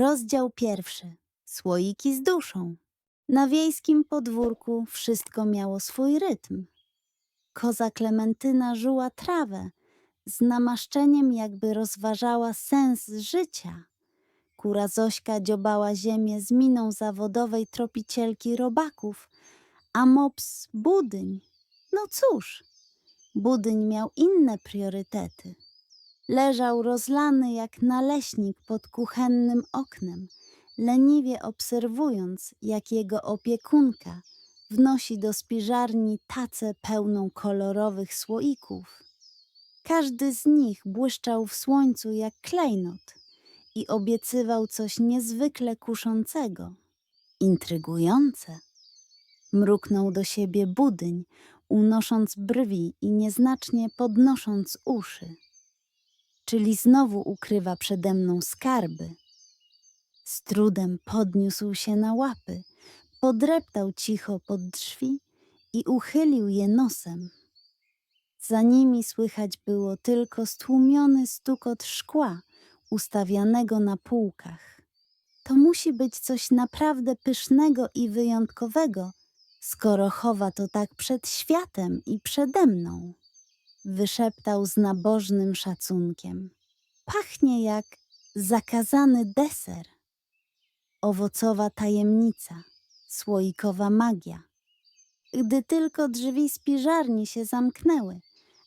Rozdział pierwszy. Słoiki z duszą. Na wiejskim podwórku wszystko miało swój rytm. Koza Klementyna żuła trawę, z namaszczeniem jakby rozważała sens życia. Kura Zośka dziobała ziemię z miną zawodowej tropicielki robaków, a mops budyń. No cóż, budyń miał inne priorytety. Leżał rozlany jak naleśnik pod kuchennym oknem, leniwie obserwując, jak jego opiekunka wnosi do spiżarni tacę pełną kolorowych słoików. Każdy z nich błyszczał w słońcu jak klejnot i obiecywał coś niezwykle kuszącego, intrygujące. Mruknął do siebie budyń, unosząc brwi i nieznacznie podnosząc uszy czyli znowu ukrywa przede mną skarby. Z trudem podniósł się na łapy, podreptał cicho pod drzwi i uchylił je nosem. Za nimi słychać było tylko stłumiony stukot szkła ustawianego na półkach. To musi być coś naprawdę pysznego i wyjątkowego, skoro chowa to tak przed światem i przede mną wyszeptał z nabożnym szacunkiem. Pachnie jak zakazany deser, owocowa tajemnica, słoikowa magia. Gdy tylko drzwi spiżarni się zamknęły,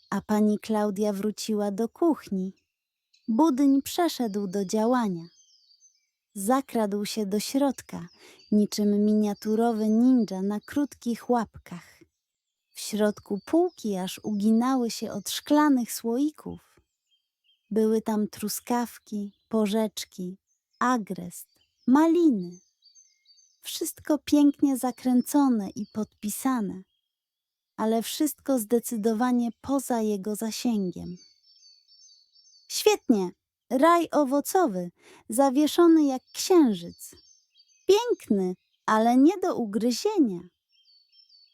a pani Klaudia wróciła do kuchni, budyń przeszedł do działania. Zakradł się do środka, niczym miniaturowy ninja na krótkich łapkach. W środku półki aż uginały się od szklanych słoików. Były tam truskawki, porzeczki, agrest, maliny. Wszystko pięknie zakręcone i podpisane, ale wszystko zdecydowanie poza jego zasięgiem. Świetnie, raj owocowy, zawieszony jak księżyc. Piękny, ale nie do ugryzienia.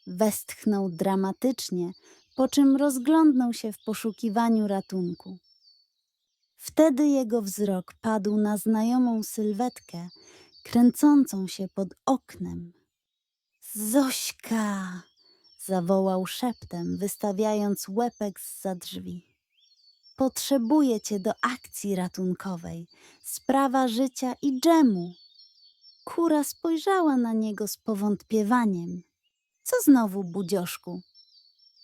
Westchnął dramatycznie, po czym rozglądnął się w poszukiwaniu ratunku. Wtedy jego wzrok padł na znajomą sylwetkę, kręcącą się pod oknem. Zośka! zawołał szeptem, wystawiając łepek za drzwi. Potrzebuję cię do akcji ratunkowej. Sprawa życia i dżemu. Kura spojrzała na niego z powątpiewaniem. Co znowu, budzioszku?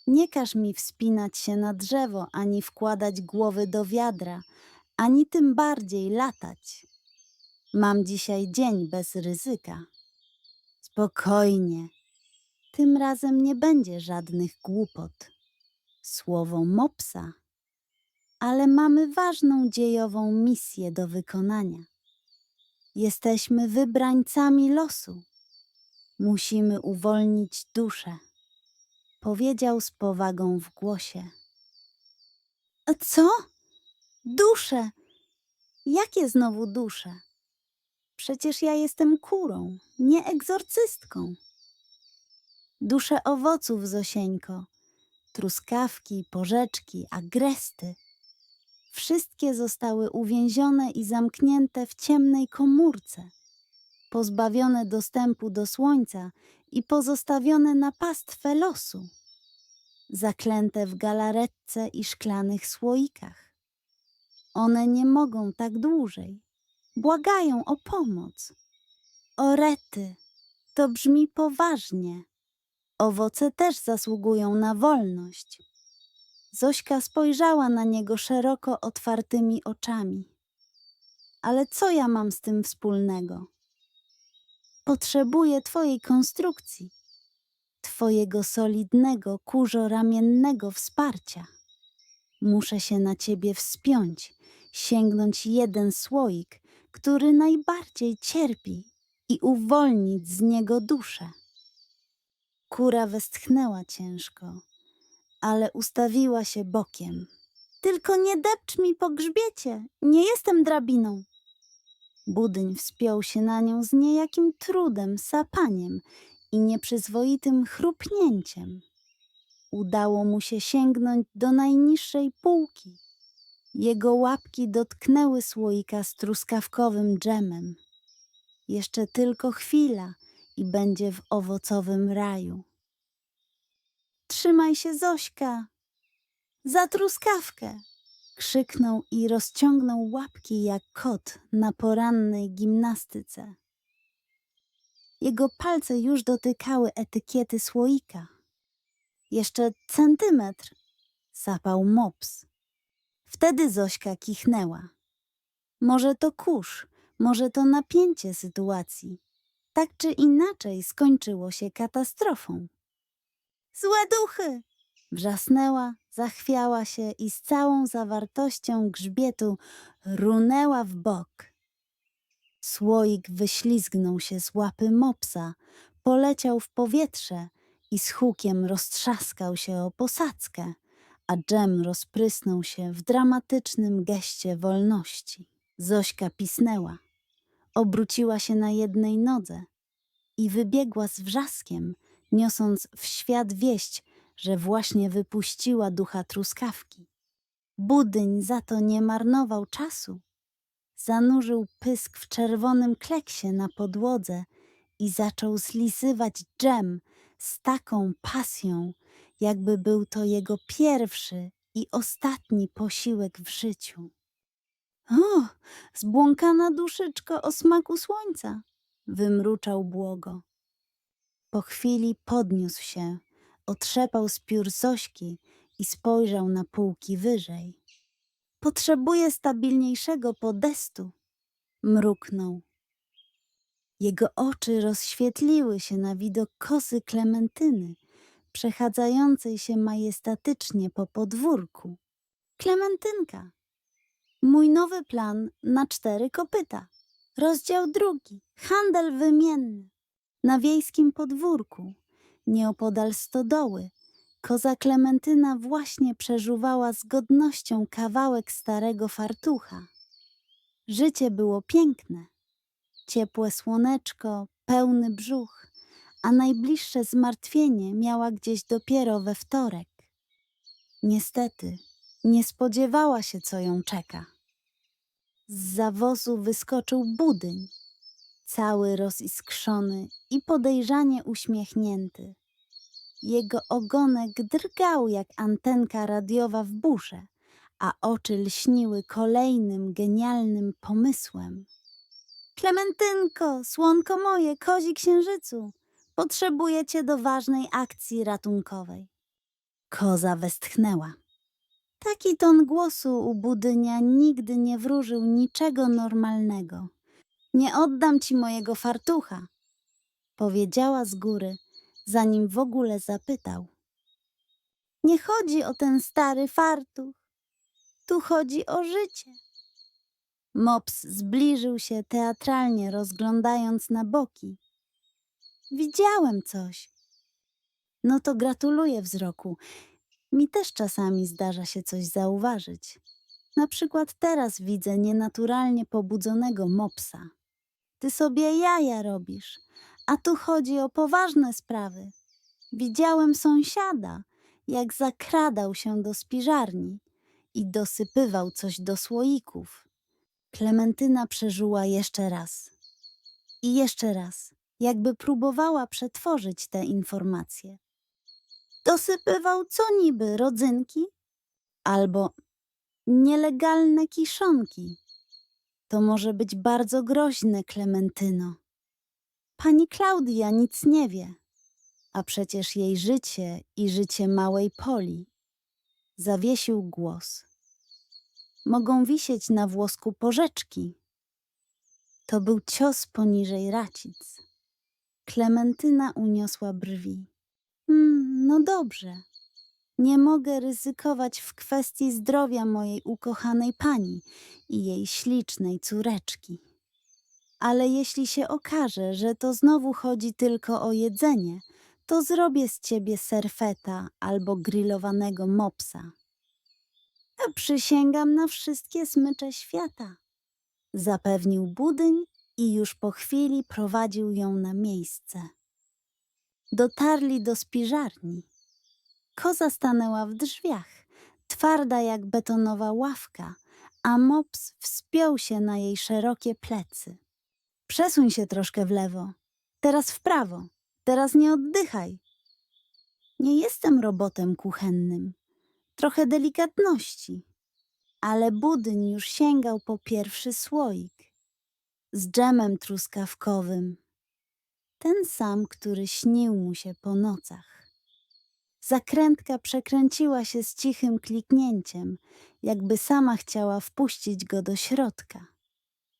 Nie każ mi wspinać się na drzewo, ani wkładać głowy do wiadra, ani tym bardziej latać. Mam dzisiaj dzień bez ryzyka. Spokojnie. Tym razem nie będzie żadnych głupot. Słowo mopsa. Ale mamy ważną dziejową misję do wykonania. Jesteśmy wybrańcami losu. Musimy uwolnić duszę, powiedział z powagą w głosie. A co? Dusze? Jakie znowu dusze? Przecież ja jestem kurą, nie egzorcystką. Dusze owoców, Zosieńko, truskawki, porzeczki, agresty. Wszystkie zostały uwięzione i zamknięte w ciemnej komórce pozbawione dostępu do słońca i pozostawione na pastwę losu, zaklęte w galaretce i szklanych słoikach. One nie mogą tak dłużej. Błagają o pomoc. O rety, to brzmi poważnie. Owoce też zasługują na wolność. Zośka spojrzała na niego szeroko otwartymi oczami. Ale co ja mam z tym wspólnego? Potrzebuję Twojej konstrukcji, Twojego solidnego, kurzo-ramiennego wsparcia. Muszę się na Ciebie wspiąć, sięgnąć jeden słoik, który najbardziej cierpi i uwolnić z niego duszę. Kura westchnęła ciężko, ale ustawiła się bokiem. Tylko nie depcz mi po grzbiecie, nie jestem drabiną. Budyń wspiął się na nią z niejakim trudem, sapaniem i nieprzyzwoitym chrupnięciem. Udało mu się sięgnąć do najniższej półki. Jego łapki dotknęły słoika z truskawkowym dżemem. Jeszcze tylko chwila i będzie w owocowym raju. Trzymaj się, Zośka! Za truskawkę! Krzyknął i rozciągnął łapki jak kot na porannej gimnastyce. Jego palce już dotykały etykiety słoika. Jeszcze centymetr, sapał mops. Wtedy Zośka kichnęła. Może to kurz, może to napięcie sytuacji. Tak czy inaczej skończyło się katastrofą. Złe duchy! Wrzasnęła, zachwiała się i z całą zawartością grzbietu runęła w bok. Słoik wyślizgnął się z łapy mopsa, poleciał w powietrze i z hukiem roztrzaskał się o posadzkę, a dżem rozprysnął się w dramatycznym geście wolności. Zośka pisnęła, obróciła się na jednej nodze i wybiegła z wrzaskiem, niosąc w świat wieść, że właśnie wypuściła ducha truskawki. Budyń za to nie marnował czasu. Zanurzył pysk w czerwonym kleksie na podłodze i zaczął zlisywać dżem z taką pasją, jakby był to jego pierwszy i ostatni posiłek w życiu. O, zbłąkana duszyczko o smaku słońca! wymruczał błogo. Po chwili podniósł się, otrzepał z piór Zośki i spojrzał na półki wyżej. Potrzebuję stabilniejszego podestu, mruknął. Jego oczy rozświetliły się na widok kosy Klementyny, przechadzającej się majestatycznie po podwórku. Klementynka, mój nowy plan na cztery kopyta. Rozdział drugi. Handel wymienny. Na wiejskim podwórku, nieopodal stodoły, koza Klementyna właśnie przeżuwała z godnością kawałek starego fartucha. Życie było piękne. Ciepłe słoneczko, pełny brzuch, a najbliższe zmartwienie miała gdzieś dopiero we wtorek. Niestety, nie spodziewała się, co ją czeka. Z zawozu wyskoczył budyń, cały roziskrzony i podejrzanie uśmiechnięty. Jego ogonek drgał jak antenka radiowa w burze, a oczy lśniły kolejnym genialnym pomysłem. Klementynko, słonko moje, kozi księżycu, potrzebuję cię do ważnej akcji ratunkowej. Koza westchnęła. Taki ton głosu u budynia nigdy nie wróżył niczego normalnego. Nie oddam ci mojego fartucha, powiedziała z góry, zanim w ogóle zapytał. Nie chodzi o ten stary fartuch, tu chodzi o życie. Mops zbliżył się teatralnie, rozglądając na boki. Widziałem coś. No to gratuluję wzroku. Mi też czasami zdarza się coś zauważyć. Na przykład teraz widzę nienaturalnie pobudzonego mopsa. Ty sobie jaja robisz, a tu chodzi o poważne sprawy. Widziałem sąsiada, jak zakradał się do spiżarni i dosypywał coś do słoików. Klementyna przeżyła jeszcze raz. I jeszcze raz, jakby próbowała przetworzyć te informacje. Dosypywał co niby rodzynki? Albo nielegalne kiszonki. To może być bardzo groźne, Klementyno. Pani Klaudia nic nie wie, a przecież jej życie i życie małej Poli. Zawiesił głos. Mogą wisieć na włosku porzeczki. To był cios poniżej racic. Klementyna uniosła brwi. Mm, no dobrze. Nie mogę ryzykować w kwestii zdrowia mojej ukochanej pani i jej ślicznej córeczki. Ale jeśli się okaże, że to znowu chodzi tylko o jedzenie, to zrobię z ciebie serfeta albo grillowanego mopsa. A Przysięgam na wszystkie smycze świata, zapewnił budyń i już po chwili prowadził ją na miejsce. Dotarli do spiżarni. Koza stanęła w drzwiach, twarda jak betonowa ławka, a mops wspiął się na jej szerokie plecy. Przesuń się troszkę w lewo. Teraz w prawo. Teraz nie oddychaj. Nie jestem robotem kuchennym. Trochę delikatności. Ale budyń już sięgał po pierwszy słoik. Z dżemem truskawkowym. Ten sam, który śnił mu się po nocach. Zakrętka przekręciła się z cichym kliknięciem, jakby sama chciała wpuścić go do środka.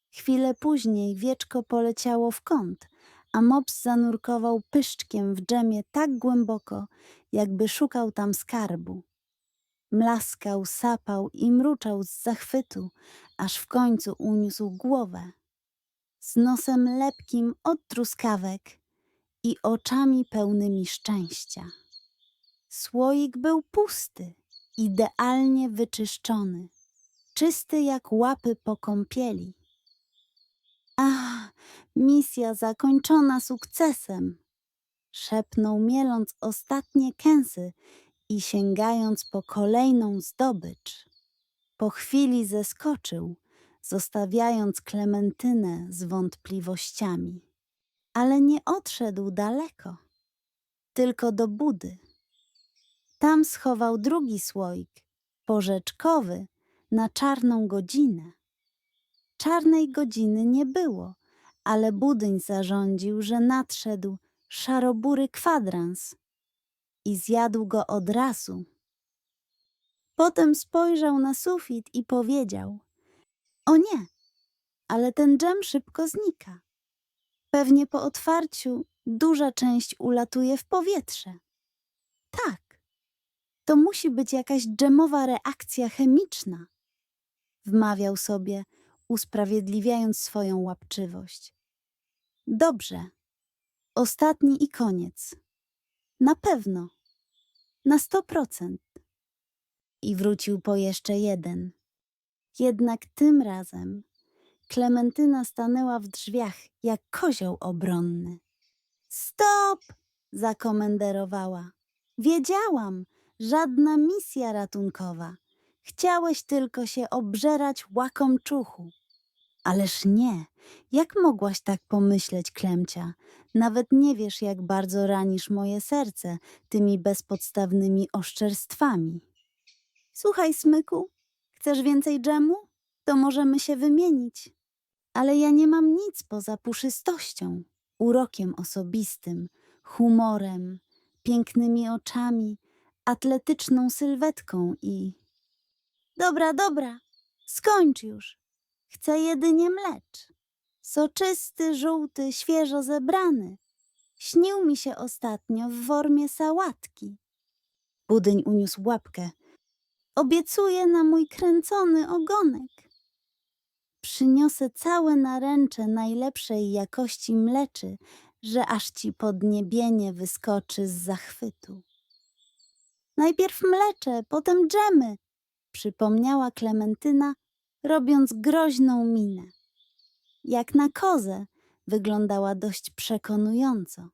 Chwilę później wieczko poleciało w kąt, a mops zanurkował pyszczkiem w dżemie tak głęboko, jakby szukał tam skarbu. Mlaskał, sapał i mruczał z zachwytu, aż w końcu uniósł głowę. Z nosem lepkim od truskawek i oczami pełnymi szczęścia. Słoik był pusty, idealnie wyczyszczony, czysty jak łapy po kąpieli. Ach, misja zakończona sukcesem! Szepnął mieląc ostatnie kęsy i sięgając po kolejną zdobycz. Po chwili zeskoczył, zostawiając Klementynę z wątpliwościami. Ale nie odszedł daleko, tylko do budy. Tam schował drugi słoik, porzeczkowy, na czarną godzinę. Czarnej godziny nie było, ale budyń zarządził, że nadszedł szarobury kwadrans i zjadł go od razu. Potem spojrzał na sufit i powiedział: O nie, ale ten dżem szybko znika. Pewnie po otwarciu duża część ulatuje w powietrze. Tak, to musi być jakaś dżemowa reakcja chemiczna, wmawiał sobie, usprawiedliwiając swoją łapczywość. Dobrze, ostatni i koniec. Na pewno, na sto procent. I wrócił po jeszcze jeden. Jednak tym razem Klementyna stanęła w drzwiach jak kozioł obronny. Stop! zakomenderowała. Wiedziałam, żadna misja ratunkowa. Chciałeś tylko się obżerać łakomczuchu. Ależ nie, jak mogłaś tak pomyśleć, Klemcia? Nawet nie wiesz, jak bardzo ranisz moje serce tymi bezpodstawnymi oszczerstwami. Słuchaj, Smyku, chcesz więcej dżemu? To możemy się wymienić. Ale ja nie mam nic poza puszystością, urokiem osobistym, humorem, pięknymi oczami, atletyczną sylwetką i... Dobra, dobra, skończ już. Chcę jedynie mlecz. Soczysty, żółty, świeżo zebrany. Śnił mi się ostatnio w formie sałatki. Budyń uniósł łapkę. Obiecuję na mój kręcony ogonek. Przyniosę całe naręcze najlepszej jakości mleczy, że aż ci podniebienie wyskoczy z zachwytu. Najpierw mlecze, potem dżemy, przypomniała Klementyna, robiąc groźną minę. Jak na kozę wyglądała dość przekonująco.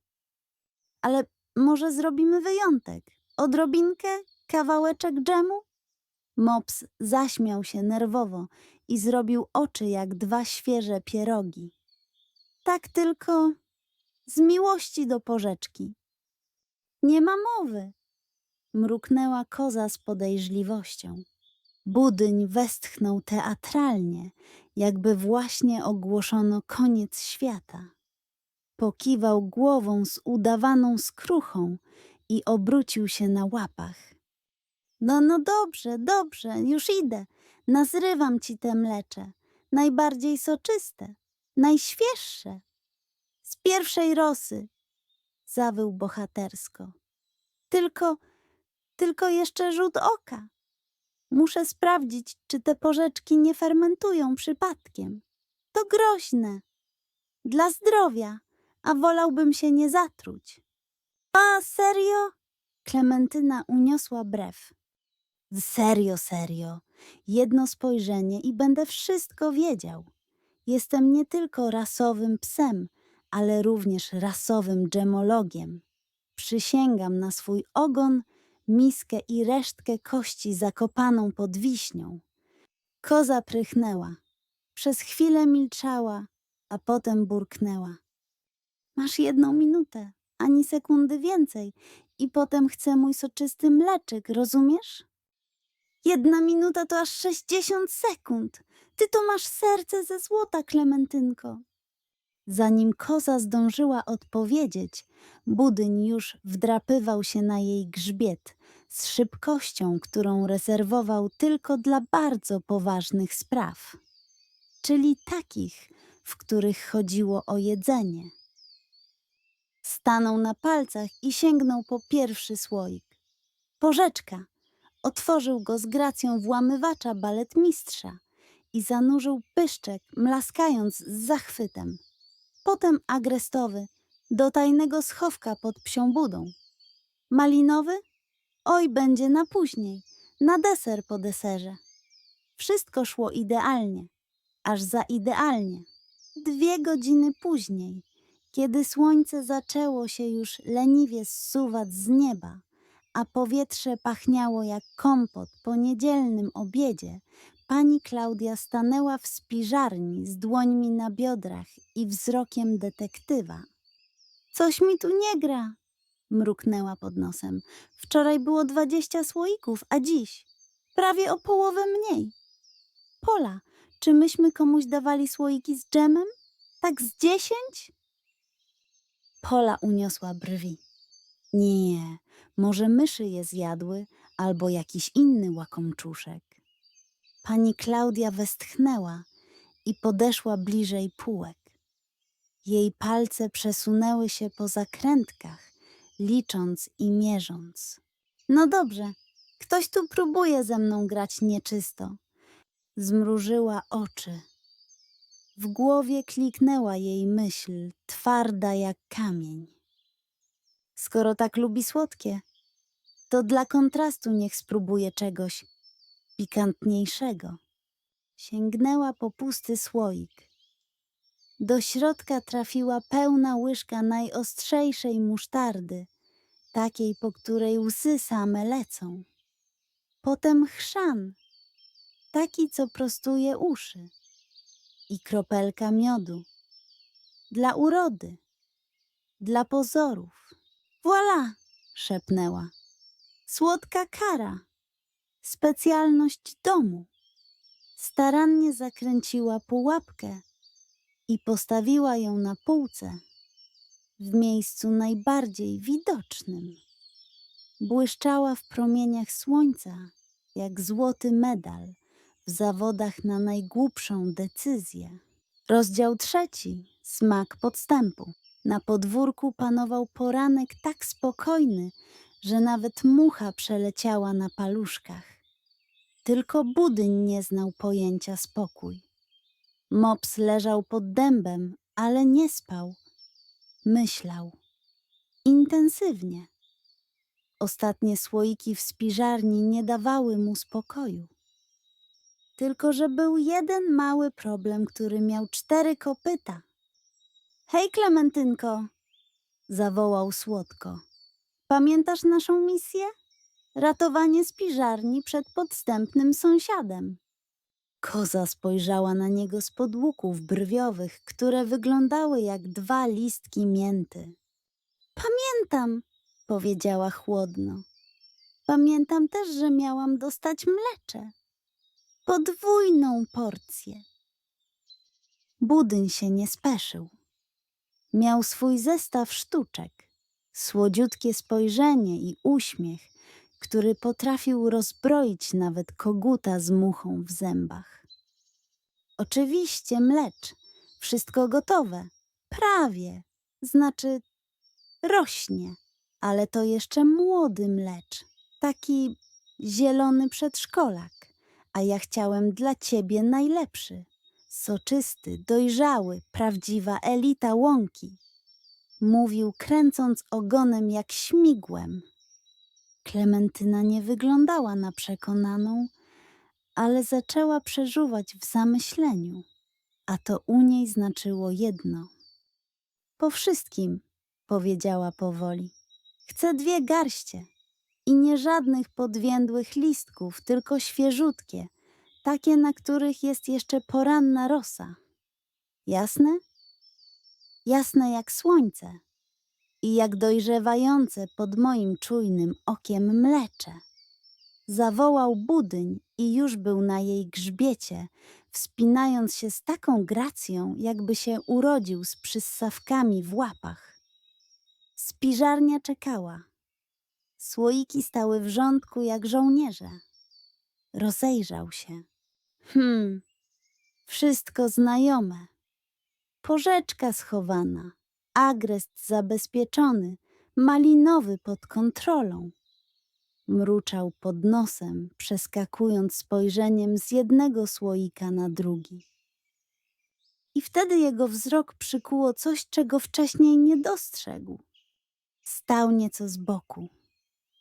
Ale może zrobimy wyjątek? Odrobinkę? Kawałeczek dżemu? Mops zaśmiał się nerwowo i zrobił oczy jak dwa świeże pierogi. Tak tylko z miłości do porzeczki. Nie ma mowy, mruknęła koza z podejrzliwością. Budyń westchnął teatralnie, jakby właśnie ogłoszono koniec świata. Pokiwał głową z udawaną skruchą i obrócił się na łapach. No, no dobrze, dobrze, już idę. Nazrywam ci te mlecze. Najbardziej soczyste, najświeższe. Z pierwszej rosy, zawył bohatersko. Tylko, tylko jeszcze rzut oka. Muszę sprawdzić, czy te porzeczki nie fermentują przypadkiem. To groźne. Dla zdrowia, a wolałbym się nie zatruć. A serio? Klementyna uniosła brew. Serio, serio. Jedno spojrzenie i będę wszystko wiedział. Jestem nie tylko rasowym psem, ale również rasowym dżemologiem. Przysięgam na swój ogon, miskę i resztkę kości zakopaną pod wiśnią. Koza prychnęła. Przez chwilę milczała, a potem burknęła. Masz jedną minutę, ani sekundy więcej i potem chcę mój soczysty mleczyk, rozumiesz? Jedna minuta to aż 60 sekund. Ty to masz serce ze złota, Klementynko. Zanim koza zdążyła odpowiedzieć, budyń już wdrapywał się na jej grzbiet z szybkością, którą rezerwował tylko dla bardzo poważnych spraw, czyli takich, w których chodziło o jedzenie. Stanął na palcach i sięgnął po pierwszy słoik. Porzeczka. Otworzył go z gracją włamywacza baletmistrza i zanurzył pyszczek, mlaskając z zachwytem. Potem agrestowy, do tajnego schowka pod psią budą. Malinowy? Oj, będzie na później, na deser po deserze. Wszystko szło idealnie, aż za idealnie. Dwie godziny później, kiedy słońce zaczęło się już leniwie zsuwać z nieba, a powietrze pachniało jak kompot po niedzielnym obiedzie, pani Klaudia stanęła w spiżarni z dłońmi na biodrach i wzrokiem detektywa. Coś mi tu nie gra, mruknęła pod nosem. Wczoraj było dwadzieścia słoików, a dziś prawie o połowę mniej. Pola, czy myśmy komuś dawali słoiki z dżemem? Tak z dziesięć? Pola uniosła brwi. Nie, może myszy je zjadły albo jakiś inny łakomczuszek. Pani Klaudia westchnęła i podeszła bliżej półek. Jej palce przesunęły się po zakrętkach, licząc i mierząc. No dobrze, ktoś tu próbuje ze mną grać nieczysto. Zmrużyła oczy. W głowie kliknęła jej myśl, twarda jak kamień. Skoro tak lubi słodkie, to dla kontrastu niech spróbuje czegoś pikantniejszego. Sięgnęła po pusty słoik. Do środka trafiła pełna łyżka najostrzejszej musztardy, takiej, po której łzy same lecą. Potem chrzan, taki, co prostuje uszy, i kropelka miodu. Dla urody, dla pozorów. Voila! szepnęła. Słodka kara, specjalność domu. Starannie zakręciła pułapkę i postawiła ją na półce, w miejscu najbardziej widocznym. Błyszczała w promieniach słońca, jak złoty medal w zawodach na najgłupszą decyzję. Rozdział trzeci. Smak podstępu. Na podwórku panował poranek tak spokojny, że nawet mucha przeleciała na paluszkach. Tylko budyń nie znał pojęcia spokój. Mops leżał pod dębem, ale nie spał. Myślał. Intensywnie. Ostatnie słoiki w spiżarni nie dawały mu spokoju. Tylko, że był jeden mały problem, który miał cztery kopyta. Hej, Klementynko! zawołał słodko. Pamiętasz naszą misję? Ratowanie spiżarni przed podstępnym sąsiadem. Koza spojrzała na niego spod łuków brwiowych, które wyglądały jak dwa listki mięty. Pamiętam, powiedziała chłodno. Pamiętam też, że miałam dostać mlecze. Podwójną porcję. Budyń się nie speszył. Miał swój zestaw sztuczek, słodziutkie spojrzenie i uśmiech, który potrafił rozbroić nawet koguta z muchą w zębach. Oczywiście mlecz, wszystko gotowe, prawie, znaczy rośnie, ale to jeszcze młody mlecz, taki zielony przedszkolak, a ja chciałem dla ciebie najlepszy, soczysty, dojrzały, prawdziwa elita łąki. Mówił kręcąc ogonem jak śmigłem. Klementyna nie wyglądała na przekonaną, ale zaczęła przeżuwać w zamyśleniu, a to u niej znaczyło jedno. Po wszystkim, powiedziała powoli, chcę dwie garście i nie żadnych podwiędłych listków, tylko świeżutkie, takie, na których jest jeszcze poranna rosa. Jasne? Jasne jak słońce i jak dojrzewające pod moim czujnym okiem mlecze. Zawołał budyń i już był na jej grzbiecie, wspinając się z taką gracją, jakby się urodził z przyssawkami w łapach. Spiżarnia czekała. Słoiki stały w rządku jak żołnierze. Rozejrzał się. Hmm, wszystko znajome. Porzeczka schowana, agrest zabezpieczony, malinowy pod kontrolą. Mruczał pod nosem, przeskakując spojrzeniem z jednego słoika na drugi. I wtedy jego wzrok przykuło coś, czego wcześniej nie dostrzegł. Stał nieco z boku.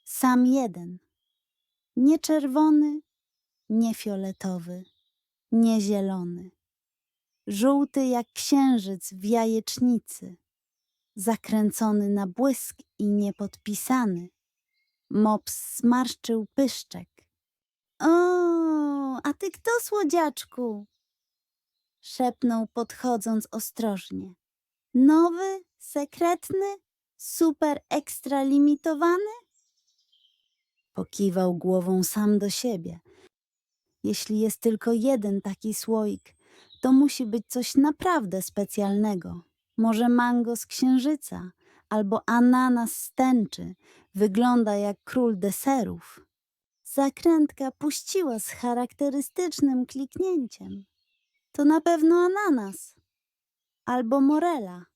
Sam jeden. Nie czerwony, nie fioletowy, nie zielony. Żółty jak księżyc w jajecznicy. Zakręcony na błysk i niepodpisany. Mops zmarszczył pyszczek. O, a ty kto, słodziaczku? Szepnął podchodząc ostrożnie. Nowy, sekretny, super ekstra limitowany? Pokiwał głową sam do siebie. Jeśli jest tylko jeden taki słoik, to musi być coś naprawdę specjalnego. Może mango z księżyca, albo ananas z tęczy. Wygląda jak król deserów. Zakrętka puściła z charakterystycznym kliknięciem. To na pewno ananas. Albo morela.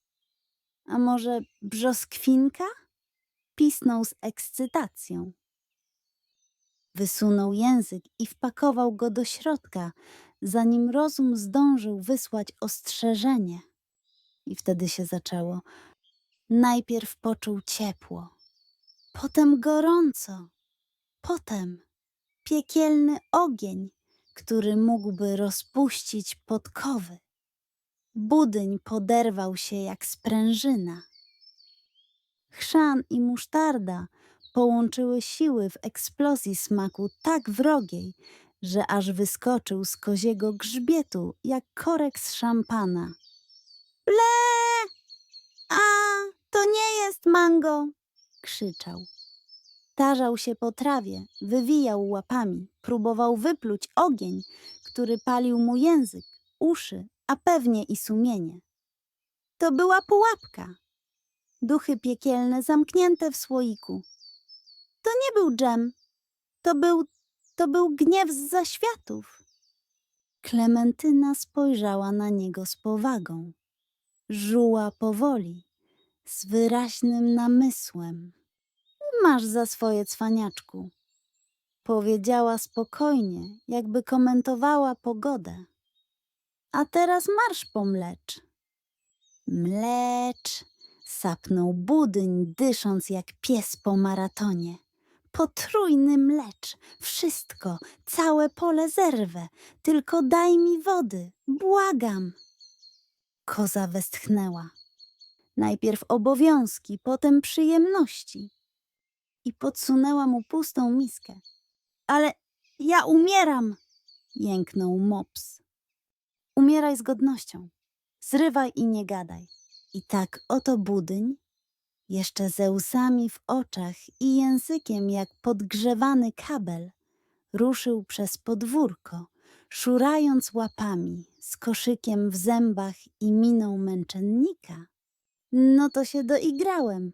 A może brzoskwinka? Pisnął z ekscytacją. Wysunął język i wpakował go do środka, zanim rozum zdążył wysłać ostrzeżenie. I wtedy się zaczęło. Najpierw poczuł ciepło, potem gorąco, potem piekielny ogień, który mógłby rozpuścić podkowy. Budyń poderwał się jak sprężyna. Chrzan i musztarda połączyły siły w eksplozji smaku tak wrogiej, że aż wyskoczył z koziego grzbietu jak korek z szampana. Ble! A, to nie jest mango! krzyczał. Tarzał się po trawie, wywijał łapami, próbował wypluć ogień, który palił mu język, uszy, a pewnie i sumienie. To była pułapka. Duchy piekielne zamknięte w słoiku. To nie był dżem. To był, to był gniew z zaświatów. Klementyna spojrzała na niego z powagą. Żuła powoli, z wyraźnym namysłem. Masz za swoje cwaniaczku. Powiedziała spokojnie, jakby komentowała pogodę. A teraz marsz po mlecz. Mlecz, sapnął budyń, dysząc jak pies po maratonie. Potrójny mlecz, wszystko, całe pole zerwę, tylko daj mi wody, błagam. Koza westchnęła. Najpierw obowiązki, potem przyjemności. I podsunęła mu pustą miskę. Ale ja umieram, jęknął mops. Umieraj z godnością. Zrywaj i nie gadaj. I tak oto budyń, jeszcze ze łzami w oczach i językiem jak podgrzewany kabel, ruszył przez podwórko, szurając łapami, z koszykiem w zębach i miną męczennika. No to się doigrałem,